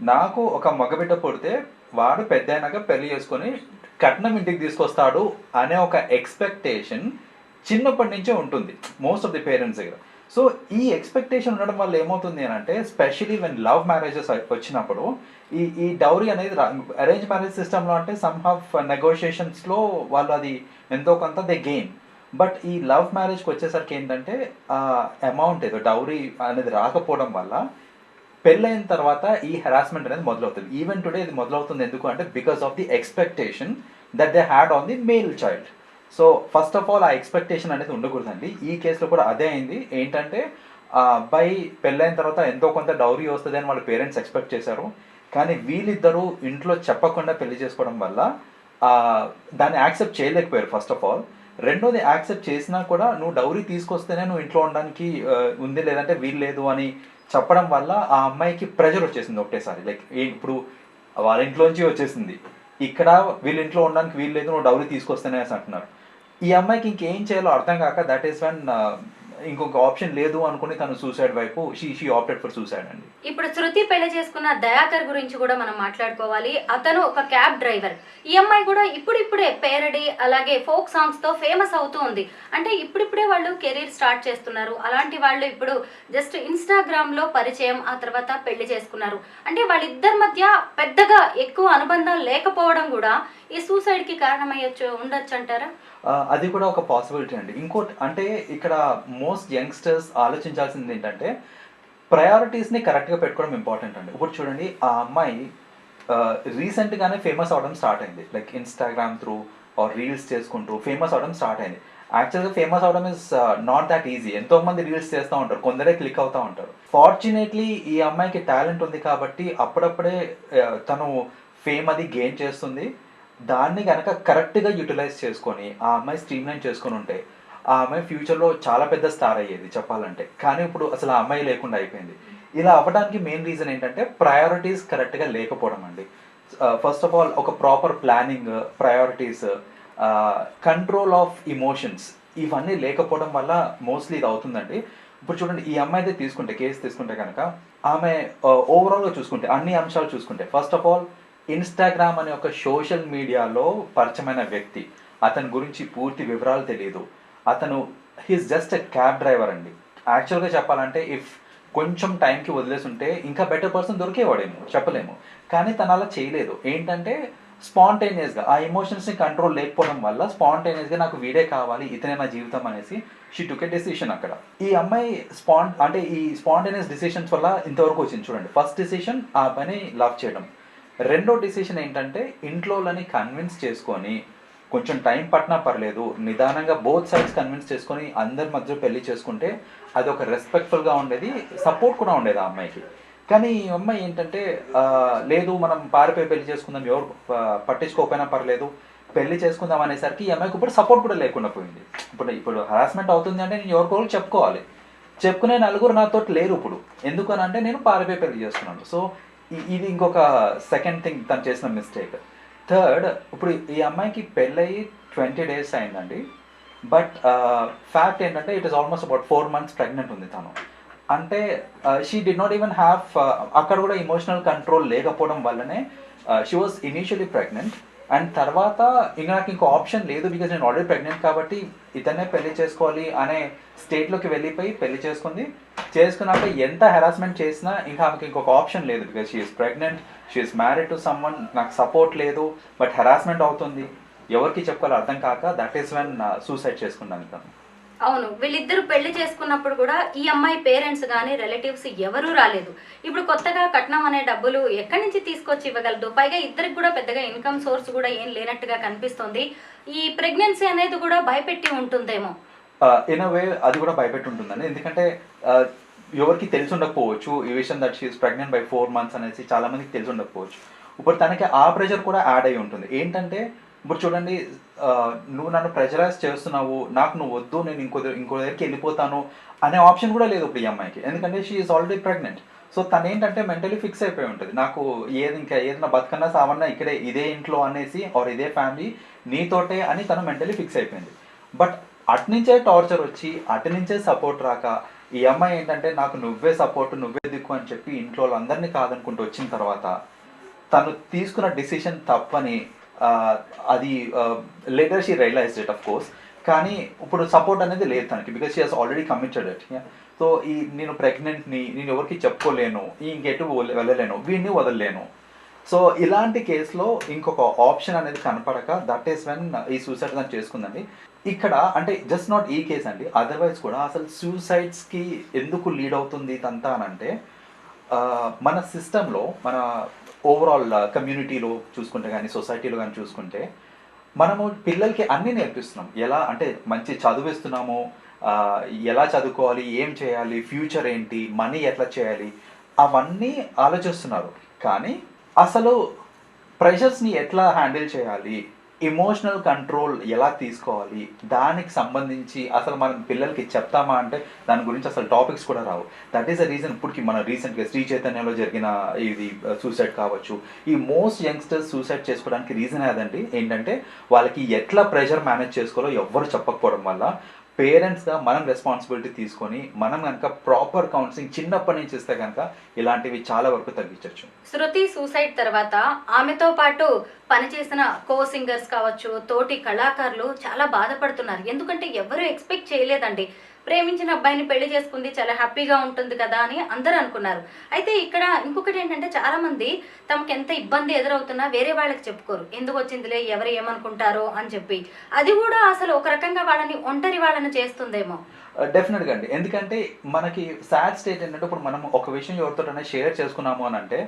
నాకు ఒక మగబిడ్డ పుడితే వాడు పెద్ద అయినాక పెళ్ళి చేసుకొని కట్నం ఇంటికి తీసుకొస్తాడు అనే ఒక ఎక్స్పెక్టేషన్ చిన్నప్పటి నుంచే ఉంటుంది మోస్ట్ ఆఫ్ ది పేరెంట్స్ దగ్గర. సో ఈ ఎక్స్పెక్టేషన్ ఉండడం వల్ల ఏమవుతుంది అని అంటే స్పెషలీ వెన్ లవ్ మ్యారేజెస్ వచ్చినప్పుడు ఈ ఈ డౌరీ అనేది అరేంజ్ మ్యారేజ్ సిస్టంలో అంటే సమ్ హాఫ్ నెగోషియేషన్స్లో వాళ్ళు అది ఎంతో కొంత దే గెయిన్ బట్ ఈ లవ్ మ్యారేజ్కి వచ్చేసరికి ఏంటంటే అమౌంట్ ఏదో డౌరీ అనేది రాకపోవడం వల్ల పెళ్ళైన తర్వాత ఈ హెరాస్మెంట్ అనేది మొదలవుతుంది. ఈవెన్ టుడే ఇది మొదలవుతుంది ఎందుకు అంటే because of the expectation that they had on the male child so first of all ఆ ఎక్స్పెక్టేషన్ అనేది ఉండకూడదండి. ఈ కేసులో కూడా అదే అయింది. ఏంటంటే ఆ అబ్బాయి పెళ్ళైన తర్వాత ఎంతో కొంత డౌరీ వస్తుంది అని వాళ్ళ పేరెంట్స్ ఎక్స్పెక్ట్ చేశారు. కానీ వీళ్ళిద్దరూ ఇంట్లో చెప్పకుండా పెళ్ళి చేసుకోవడం వల్ల దాన్ని యాక్సెప్ట్ చేయలేకపోయారు ఫస్ట్ ఆఫ్ ఆల్ రెండోది యాక్సెప్ట్ చేసినా కూడా నువ్వు డౌరీ తీసుకొస్తేనే నువ్వు ఇంట్లో ఉండడానికి ఉంది లేదంటే వీలు లేదు అని చెప్పడం వల్ల ఆ అమ్మాయికి ప్రెషర్ వచ్చేసింది ఒకటేసారి. లైక్ ఇప్పుడు వాళ్ళ ఇంట్లోంచి వచ్చేసింది. ఇక్కడ వీళ్ళ ఇంట్లో ఉండడానికి వీలు లేదు నువ్వు డౌరీ తీసుకొస్తేనే అని అంటున్నారు. ఈ అమ్మాయికి ఇంకేం చేయాలో అర్థం కాక దట్ ఈస్ వన్ ఇంకొక ఆప్షన్ లేదు అనుకుని తను సూసైడ్ వైపు she she opted for suicide అండి. ఇప్పుడు శృతి పెళ్ళి చేసుకున్న దయాకర్ గురించి కూడా మనం మాట్లాడుకోవాలి. అతను ఒక క్యాబ్ డ్రైవర్ ఈ అమ్మాయి కూడా ఇప్పుడిప్పుడే పేరడి అలాగే ఫోక్ సాంగ్స్తో ఫేమస్ అవుతూ ఉంది. అంటే ఇప్పుడిప్పుడే వాళ్ళు కెరీర్ స్టార్ట్ చేస్తున్నారు. అలాంటి వాళ్ళు ఇప్పుడు జస్ట్ ఇన్స్టాగ్రామ్లో పరిచయం ఆ తర్వాత పెళ్ళి చేసుకున్నారు. అంటే వాళ్ళిద్దరి మధ్య పెద్దగా ఎక్కువ అనుబంధం లేకపోవడం కూడా ఈ సూసైడ్కి కారణమయ్యొచ్చు ఉండొచ్చు అంటారా అది కూడా ఒక పాసిబిలిటీ అండి. ఇంకోటి అంటే ఇక్కడ మోస్ట్ యంగ్స్టర్స్ ఆలోచించాల్సింది ఏంటంటే ప్రయారిటీస్ని కరెక్ట్గా పెట్టుకోవడం ఇంపార్టెంట్ అండి. ఇప్పుడు చూడండి ఆ అమ్మాయి రీసెంట్గానే ఫేమస్ అవడం స్టార్ట్ అయింది. Like Instagram through or reels చేసుకుంటూ ఫేమస్ అవడం స్టార్ట్ అయింది. యాక్చువల్గా ఫేమస్ అవడం ఇస్ నాట్ దాట్ ఈజీ ఎంతో మంది రీల్స్ చేస్తూ ఉంటారు కొందరే క్లిక్ అవుతూ ఉంటారు. ఫార్చునేట్లీ ఈ అమ్మాయికి టాలెంట్ ఉంది కాబట్టి అప్పుడప్పుడే తను ఫేమ్ అది గెయిన్ చేస్తుంది. దాన్ని కనుక కరెక్ట్గా యూటిలైజ్ చేసుకొని ఆ అమ్మాయి స్ట్రీమ్ లైన్ చేసుకొని ఉంటే ఆ అమ్మాయి ఫ్యూచర్లో చాలా పెద్ద స్టార్ అయ్యేది చెప్పాలంటే. కానీ ఇప్పుడు అసలు ఆ అమ్మాయి లేకుండా అయిపోయింది. ఇలా అవ్వడానికి మెయిన్ రీజన్ ఏంటంటే ప్రయారిటీస్ కరెక్ట్గా లేకపోవడం అండి. ఫస్ట్ ఆఫ్ ఆల్ ఒక proper planning priorities control of emotions ఇవన్నీ లేకపోవడం వల్ల మోస్ట్లీ ఇది అవుతుందండి. ఇప్పుడు చూడండి ఈ అమ్మాయి అయితే తీసుకుంటే కేసు తీసుకుంటే కనుక ఆమె ఓవరాల్గా చూసుకుంటే అన్ని అంశాలు చూసుకుంటే ఫస్ట్ ఆఫ్ ఆల్ ఇన్స్టాగ్రామ్ అనే ఒక సోషల్ మీడియాలో పరిచయమైన వ్యక్తి. అతని గురించి పూర్తి వివరాలు తెలియదు అతను he's just a cab driver అండి. యాక్చువల్గా చెప్పాలంటే ఇఫ్ కొంచెం టైంకి వదిలేసి ఉంటే ఇంకా బెటర్ పర్సన్ దొరికేవాడేమో చెప్పలేము. కానీ తను అలా చేయలేదు. ఏంటంటే స్పాంటేనియస్గా ఆ ఎమోషన్స్ని కంట్రోల్ లేకపోవడం వల్ల స్పాంటేనియస్గా నాకు వీడే కావాలి ఇతనే నా జీవితం అనేసి షీ టుక్ ఎ డెసిషన్ అక్కడ. ఈ అమ్మాయి స్పాన్ అంటే ఈ స్పాంటేనియస్ డిసిషన్స్ వల్ల ఇంతవరకు వచ్చింది చూడండి. ఫస్ట్ డిసిషన్ ఆ పని లవ్ చేయడం. రెండో డిసిషన్ ఏంటంటే ఇంట్లోలని కన్విన్స్ చేసుకొని కొంచెం టైం పట్టినా పర్లేదు నిదానంగా బోత్ సైడ్స్ కన్విన్స్ చేసుకొని అందరి మధ్య పెళ్ళి చేసుకుంటే అది ఒక రెస్పెక్ట్ఫుల్గా ఉండేది సపోర్ట్ కూడా ఉండేది ఆ అమ్మాయికి. కానీ ఈ అమ్మాయి ఏంటంటే లేదు మనం పారిపోయి పెళ్ళి చేసుకుందాం ఎవరు పట్టించుకోకపోయినా పర్లేదు పెళ్ళి చేసుకుందాం అనేసరికి ఈ అమ్మాయికి ఇప్పుడు సపోర్ట్ కూడా లేకుండా పోయింది. ఇప్పుడు ఇప్పుడు హరాస్మెంట్ అవుతుంది అంటే నేను ఎవరికోరు చెప్పుకోవాలి. చెప్పుకునే నలుగురు నాతో లేరు ఇప్పుడు. ఎందుకనంటే నేను పారిపోయి పెళ్ళి చేస్తున్నాను సో ఇది ఇంకొక సెకండ్ థింగ్ తను చేసిన మిస్టేక్ థర్డ్ ఇప్పుడు ఈ అమ్మాయికి పెళ్ళయి ట్వంటీ డేస్ అయిందండి. బట్ ఫ్యాక్ట్ ఏంటంటే it is almost about four months pregnant ఉంది తను. అంటే she did not even have అక్కడ కూడా ఇమోషనల్ కంట్రోల్ లేకపోవడం వల్లనే she was initially pregnant and తర్వాత ఇంకా నాకు ఇంకో ఆప్షన్ లేదు బికాజ్ నేను ఆల్రెడీ ప్రెగ్నెంట్ కాబట్టి ఇతనే పెళ్ళి చేసుకోవాలి అనే స్టేట్లోకి వెళ్ళిపోయి పెళ్ళి చేసుకుంది. చేసుకున్నాక ఎంత హెరాస్మెంట్ చేసినా ఇంకా ఆమెకి ఇంకొక ఆప్షన్ లేదు because she's pregnant she's married to someone నాకు సపోర్ట్ లేదు బట్ హెరాస్మెంట్ అవుతుంది. ఎవరికి చెప్పుకోవాలో అర్థం కాక దట్ ఈస్ వెన్ సూసైడ్ చేసుకున్నాను తను. అవును వీళ్ళిద్దరు పెళ్ళి చేసుకున్నప్పుడు కూడా ఈ అమ్మాయి పేరెంట్స్ కానీ రిలేటివ్స్ ఎవరూ రాలేదు. ఇప్పుడు కొత్తగా కట్నం అనే డబ్బులు ఎక్కడి నుంచి తీసుకొచ్చి ఇవ్వగలదు? పైగా ఇద్దరికి కూడా పెద్దగా ఇన్కమ్ సోర్స్ కూడా ఏం లేనట్టుగా కనిపిస్తుంది. ఈ ప్రెగ్నెన్సీ అనేది కూడా భయపెట్టి ఉంటుందేమో? ఇన్ వే అది కూడా భయపెట్టి ఉంటుందండి. ఎందుకంటే ఎవరికి తెలిసి ఉండకపోవచ్చు. ఈ విషయం that she's pregnant by four months అనేసి చాలా మందికి తెలిసి ఉండకపోవచ్చు. ఇప్పుడు తనకి ఆ ప్రెషర్ కూడా యాడ్ అయి ఉంటుంది. ఏంటంటే ఇప్పుడు చూడండి నువ్వు నన్ను ప్రెషరైజ్ చేస్తున్నావు నాకు నువ్వు వద్దు నేను ఇంకో దగ్గర- ఇంకో దగ్గరికి వెళ్ళిపోతాను అనే ఆప్షన్ కూడా లేదు ఇప్పుడు ఈ అమ్మాయికి. ఎందుకంటే she is already pregnant so తను ఏంటంటే మెంటలీ ఫిక్స్ అయిపోయి ఉంటుంది. నాకు ఏది ఇంకా ఏదైనా బతకన్నా సావన్నా ఇక్కడే ఇదే ఇంట్లో అనేసి ఆర్ ఇదే ఫ్యామిలీ నీతోటే అని తను మెంటలీ ఫిక్స్ అయిపోయింది. బట్ అటు నుంచే టార్చర్ వచ్చి అటు నుంచే సపోర్ట్ రాక ఈ అమ్మాయి ఏంటంటే నాకు నువ్వే సపోర్ట్ నువ్వే దిక్కు అని చెప్పి ఇంట్లో వాళ్ళందరినీ కాదనుకుంటూ వచ్చిన తర్వాత తను తీసుకున్న డిసిషన్ తప్పని అది later she realise it of course కానీ ఇప్పుడు సపోర్ట్ అనేది లేదు తనకి because she has already committed it so ఈ నేను ప్రెగ్నెంట్ని నేను ఎవరికి చెప్పుకోలేను ఇంకెటు వెళ్ళలేను వీడిని వదలలేను. సో ఇలాంటి కేసులో ఇంకొక ఆప్షన్ అనేది కనపడక దట్ ఈస్ వెన్ ఈ సూసైడ్ దాన్ని చేసుకుందండి. ఇక్కడ అంటే జస్ట్ నాట్ ఈ కేస్ అండి అదర్వైజ్ కూడా అసలు సూసైడ్స్కి ఎందుకు లీడ్ అవుతుంది ఇదంతా అని అంటే మన సిస్టంలో మన ఓవరాల్ కమ్యూనిటీలో uh, చూసుకుంటే కానీ సొసైటీలో కానీ చూసుకుంటే మనము పిల్లలకి అన్నీ నేర్పిస్తున్నాం. ఎలా అంటే మంచి చదివిస్తున్నాము ఎలా చదువుకోవాలి ఏం చేయాలి ఫ్యూచర్ ఏంటి మనీ ఎట్లా చేయాలి అవన్నీ ఆలోచిస్తున్నారు. కానీ అసలు ప్రెషర్స్ని ఎట్లా హ్యాండిల్ చేయాలి ఇమోషనల్ కంట్రోల్ ఎలా తీసుకోవాలి? దానికి సంబంధించి అసలు మనం పిల్లలకి చెప్తామా అంటే దాని గురించి అసలు టాపిక్స్ కూడా రావు. దట్ ఈస్ అ రీజన్ ఇప్పటికి మన రీసెంట్గా శ్రీ చైతన్యంలో జరిగిన ఇది uh, సూసైడ్ కావచ్చు. ఈ మోస్ట్ యంగ్స్టర్స్ సూసైడ్ చేసుకోవడానికి రీజన్ అదండి ఏంటంటే వాళ్ళకి ఎట్లా ప్రెషర్ మేనేజ్ చేసుకోవాలో ఎవ్వరు చెప్పకపోవడం వల్ల పేరెంట్స్గా మనం రెస్పాన్సిబిలిటీ తీసుకొని మనం కనుక ప్రాపర్ కౌన్సిలింగ్ చిన్నప్పటి నుంచి ఇస్తే కనుక ఇలాంటివి చాలా వరకు తగ్గించవచ్చు శృతి సూసైడ్ తర్వాత ఆమెతో పాటు పనిచేసిన కో సింగర్స్ కావచ్చు తోటి కళాకారులు చాలా బాధపడుతున్నారు. ఎందుకంటే ఎవరు ఎక్స్పెక్ట్ చేయలేదండి. ప్రేమించిన అబ్బాయిని పెళ్ళి చేసుకుంది చాలా హ్యాపీగా ఉంటుంది కదా అని అందరూ అనుకున్నారు. అయితే ఇక్కడ ఇంకొకటి ఏంటంటే చాలా మంది తమకు ఎంత ఇబ్బంది ఎదురవుతున్నా వేరే వాళ్ళకి చెప్పుకోరు. ఎందుకు వచ్చిందిలే ఎవరు ఏమనుకుంటారో అని చెప్పి. అది కూడా అసలు ఒక రకంగా వాళ్ళని ఒంటరి వాళ్ళని చేస్తుందేమో. Uh, డెఫినెట్గా అండి. ఎందుకంటే మనకి సాడ్ స్టేట్ ఏంటంటే ఇప్పుడు మనం ఒక విషయం ఎవరితోటైనా షేర్ చేసుకున్నాము అని అంటే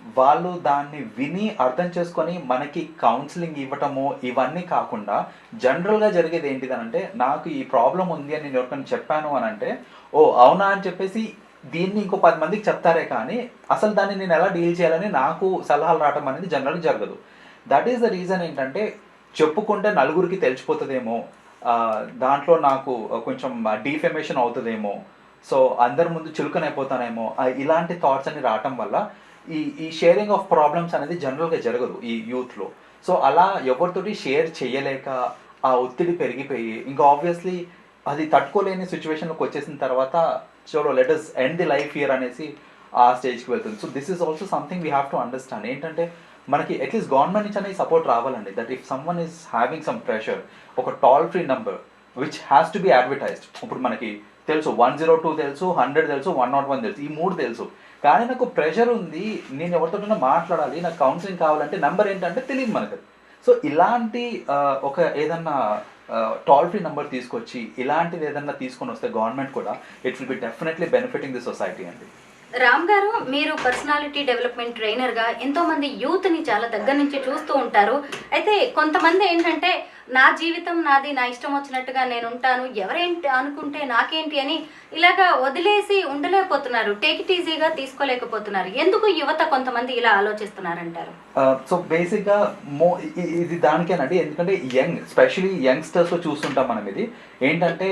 వాళ్ళు దాన్ని విని అర్థం చేసుకొని మనకి కౌన్సిలింగ్ ఇవ్వటము ఇవన్నీ కాకుండా జనరల్గా జరిగేది ఏంటిది అంటే నాకు ఈ ప్రాబ్లం ఉంది అని నేను ఎవరికైనా చెప్పాను అని అంటే ఓ అవునా అని చెప్పేసి దీన్ని ఇంకో పది మందికి చెప్తారే కానీ అసలు దాన్ని నేను ఎలా డీల్ చేయాలని నాకు సలహాలు రావడం అనేది జనరల్గా జరగదు. దట్ ఈస్ ద రీజన్ ఏంటంటే చెప్పుకుంటే నలుగురికి తెలిసిపోతుందేమో దాంట్లో నాకు కొంచెం డీఫెమేషన్ అవుతుందేమో సో అందరి ముందు చులకనైపోతానేమో ఇలాంటి థాట్స్ అన్ని రావటం వల్ల ఈ ఈ షేరింగ్ ఆఫ్ ప్రాబ్లమ్స్ అనేది జనరల్గా జరగదు ఈ యూత్లో సో అలా ఎవరితోటి షేర్ చేయలేక ఆ ఒత్తిడి పెరిగిపోయి ఇంకా ఆబ్వియస్లీ అది తట్టుకోలేని సిచ్యువేషన్లోకి వచ్చేసిన తర్వాత చలో let us end the life year అనేసి ఆ స్టేజ్కి వెళ్తుంది. So this is also something we have to understand ఏంటంటే మనకి అట్లీస్ట్ గవర్నమెంట్ నుంచి అనేది సపోర్ట్ రావాలండి. That if someone is having some pressure ఒక toll free number which has to be advertised ఇప్పుడు మనకి తెలుసు వన్ జీరో టూ తెలుసు హండ్రెడ్ తెలుసు వన్ నాట్ వన్ తెలుసు ఈ మూడు తెలుసు. కానీ నాకు ప్రెషర్ ఉంది నేను ఎవరితోటైనా మాట్లాడాలి నాకు కౌన్సిలింగ్ కావాలంటే నెంబర్ ఏంటంటే తెలియదు మనకు. సో ఇలాంటి ఒక ఏదన్నా టోల్ ఫ్రీ నెంబర్ తీసుకొచ్చి ఇలాంటిది ఏదన్నా తీసుకొని వస్తే గవర్నమెంట్ కూడా it will be definitely benefiting the society అండి. రామ్ గారు మీరు పర్సనాలిటీ డెవలప్మెంట్ ట్రైనర్గా ఎంతోమంది యూత్ని చాలా దగ్గర నుంచి చూస్తూ ఉంటారు. అయితే కొంతమంది ఏంటంటే నా జీవితం నాది నా ఇష్టం వచ్చినట్టుగా నేను ఉంటాను ఎవరేంటి అనుకుంటే నాకేంటి అని ఇలాగా వదిలేసి ఉండలేకపోతున్నారు. టేక్ ఇట్ ఈజీగా తీసుకోలేకపోతున్నారు. ఎందుకు యువత కొంతమంది ఇలా ఆలోచిస్తున్నారంటారు? సో బేసిక్గా మో ఇది దానికేనండి. ఎందుకంటే యంగ్ స్పెషలీ యంగ్స్టర్స్లో చూస్తుంటాం మనం ఇది. ఏంటంటే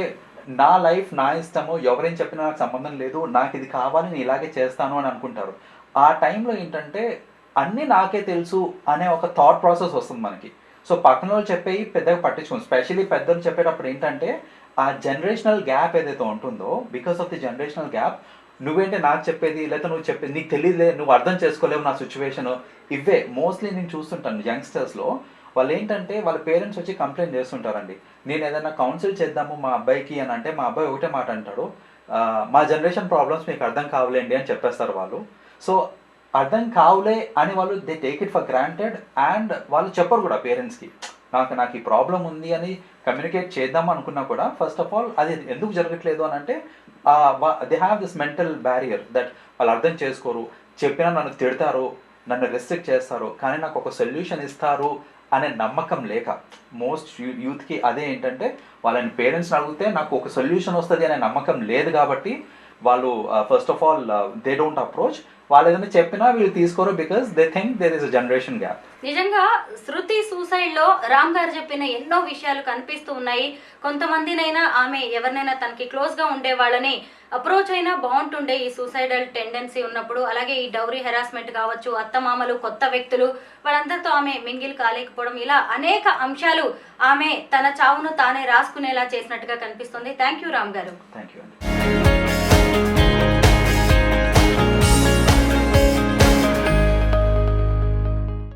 నా లైఫ్ నా ఇష్టము ఎవరేం చెప్పినా నాకు సంబంధం లేదు నాకు ఇది కావాలి నేను ఇలాగే చేస్తాను అని అనుకుంటారు. ఆ టైంలో ఏంటంటే అన్నీ నాకే తెలుసు అనే ఒక థాట్ ప్రాసెస్ వస్తుంది మనకి. సో పక్కన వాళ్ళు చెప్పేవి పెద్దగా పట్టించుకోండి స్పెషలీ పెద్దలు చెప్పేటప్పుడు ఏంటంటే ఆ జనరేషనల్ గ్యాప్ ఏదైతే ఉంటుందో because of the generational gap నువ్వేంటే నాకు చెప్పేది లేకపోతే నువ్వు చెప్పేది నీకు తెలియదులే నువ్వు అర్థం చేసుకోలేవు నా సిచ్యువేషన్ ఇవే మోస్ట్లీ నేను చూస్తుంటాను యంగ్స్టర్స్లో. వాళ్ళు ఏంటంటే వాళ్ళ పేరెంట్స్ వచ్చి కంప్లైంట్ చేస్తుంటారండి. నేను ఏదైనా కౌన్సిల్ చేద్దాము మా అబ్బాయికి అని అంటే మా అబ్బాయి ఒకటే మాట అంటాడు. మా జనరేషన్ ప్రాబ్లమ్స్ మీకు అర్థం కావులేండి అని చెప్పేస్తారు వాళ్ళు. సో అర్థం కావులే అని వాళ్ళు they take it for granted and వాళ్ళు చెప్పరు కూడా పేరెంట్స్కి. నాకు నాకు ఈ ప్రాబ్లం ఉంది అని కమ్యూనికేట్ చేద్దాం అనుకున్నా కూడా ఫస్ట్ ఆఫ్ ఆల్ అది ఎందుకు జరగట్లేదు అని అంటే they have this mental barrier that వాళ్ళు అర్థం చేసుకోరు. చెప్పినా నన్ను తిడతారు నన్ను రెస్ట్రిక్ట్ చేస్తారు కానీ నాకు ఒక సొల్యూషన్ ఇస్తారు అనే నమ్మకం లేక మోస్ట్ యూత్కి అదే ఏంటంటే వాళ్ళని పేరెంట్స్ని అడిగితే నాకు ఒక సొల్యూషన్ వస్తుంది అనే నమ్మకం లేదు కాబట్టి వాళ్ళు first of all they don't approach వాళ్ళు ఏదైనా చెప్పినా వీళ్ళు తీసుకోరు because they think there is generation gap నిజంగా శృతి సూసైడ్లో రామ్ గారు చెప్పిన ఎన్నో విషయాలు కనిపిస్తూ ఉన్నాయి. కొంతమందినైనా ఆమె ఎవరినైనా తనకి క్లోజ్గా ఉండే వాళ్ళని అప్రోచ్ అయినా బాగుంటుండే ఈ సూసైడల్ టెండెన్సీ ఉన్నప్పుడు. అలాగే ఈ డౌరీ హెరాస్మెంట్ కావచ్చు అత్తమామలు కొత్త వ్యక్తులు వాళ్ళందరితో ఆమె మింగిల్ కాలేకపోవడం. ఇలా అనేక అంశాలు ఆమె తన చావును తానే రాసుకునేలా చేసినట్టుగా కనిపిస్తుంది. థ్యాంక్ యూ రామ్ గారు. Thank you